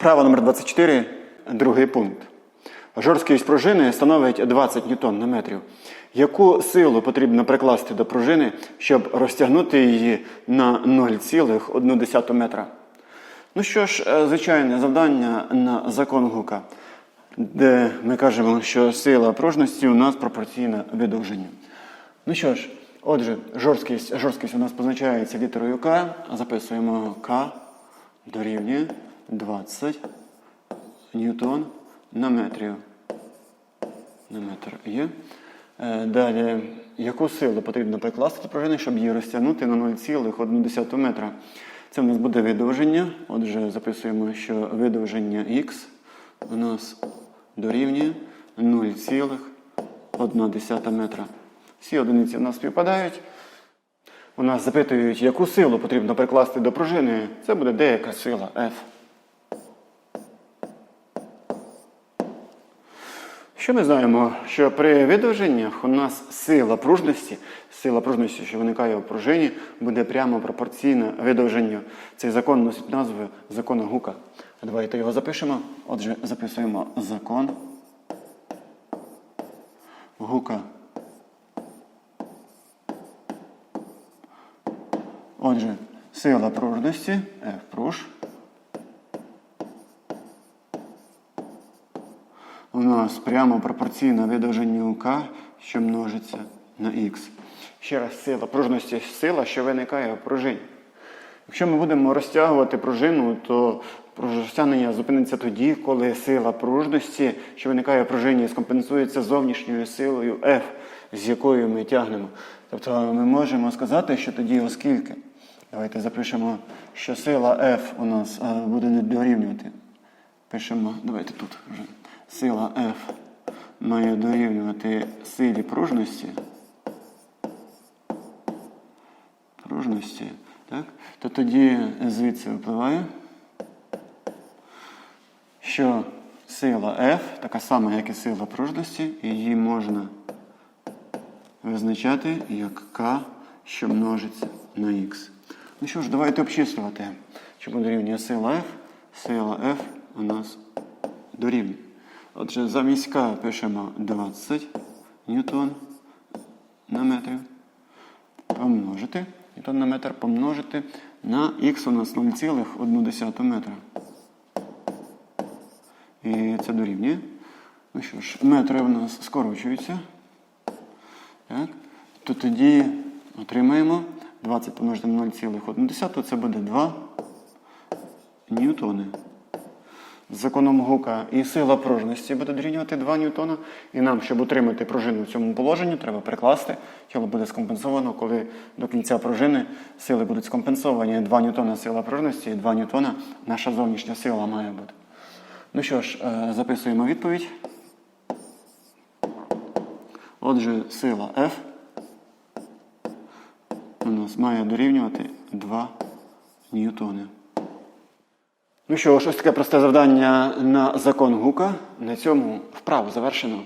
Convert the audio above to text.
Вправа номер 24, другий пункт. Жорсткість пружини становить 20 ньютон на метрів. Яку силу потрібно прикласти до пружини, щоб розтягнути її на 0,1 метра? Ну що ж, е, звичайне завдання на закон Гука, де ми кажемо, що сила пружності у нас пропорційна видовженню. Ну що ж, отже, жорсткість, жорсткість у нас позначається літерою К. Записуємо К дорівнює 20 ньютон на метрів. На метр є. Е, Далі, яку силу потрібно прикласти до пружини, щоб її розтягнути на 0,1 метра? Це у нас буде видовження. Отже, записуємо, що видовження х у нас дорівнює 0,1 метра. Всі одиниці у нас співпадають. У нас запитують, яку силу потрібно прикласти до пружини. Це буде деяка сила F. Що ми знаємо? Що при видовженнях у нас сила пружності, сила пружності, що виникає у пружині, буде прямо пропорційна видовженню. Цей закон носить назву закону Гука. Давайте його запишемо. Отже, записуємо закон Гука. Отже, сила пружності F пруж. Нас прямо пропорційна видовженню К, що множиться на Х. Ще раз сила пружності сила, що виникає в пружині. Якщо ми будемо розтягувати пружину, то розтягнення зупиниться тоді, коли сила пружності, що виникає в пружині, скомпенсується зовнішньою силою F, з якою ми тягнемо. Тобто ми можемо сказати, що тоді, оскільки, давайте запишемо, що сила F у нас е, буде не дорівнювати. Пишемо, давайте тут вже. Сила F має дорівнювати силі пружності. Пружності, так? То тоді звідси випливає, що сила F така сама, як і сила пружності, її можна визначати як К, що множиться на Х. Ну що ж, давайте обчислювати. Чому дорівнює сила F? Сила F у нас дорівнює. Отже, замість К пишемо 20 ньютон на метр. Помножити. Ньютон на метр помножити на х у нас 0,1 метра. І це дорівнює. Ну що ж, метри у нас скорочуються. Так. То тоді отримаємо 20 помножити на 0,1, це буде 2 ньютони. З законом Гука і сила пружності буде дорівнювати 2 ньютона. І нам, щоб утримати пружину в цьому положенні, треба прикласти. Тіло буде скомпенсовано, коли до кінця пружини сили будуть скомпенсовані. 2 ньютона сила пружності і 2 ньютона наша зовнішня сила має бути. Ну що ж, е, записуємо відповідь. Отже, сила F у нас має дорівнювати 2 ньютони. Ну що ж, ось таке просте завдання на закон Гука. На цьому вправу завершено.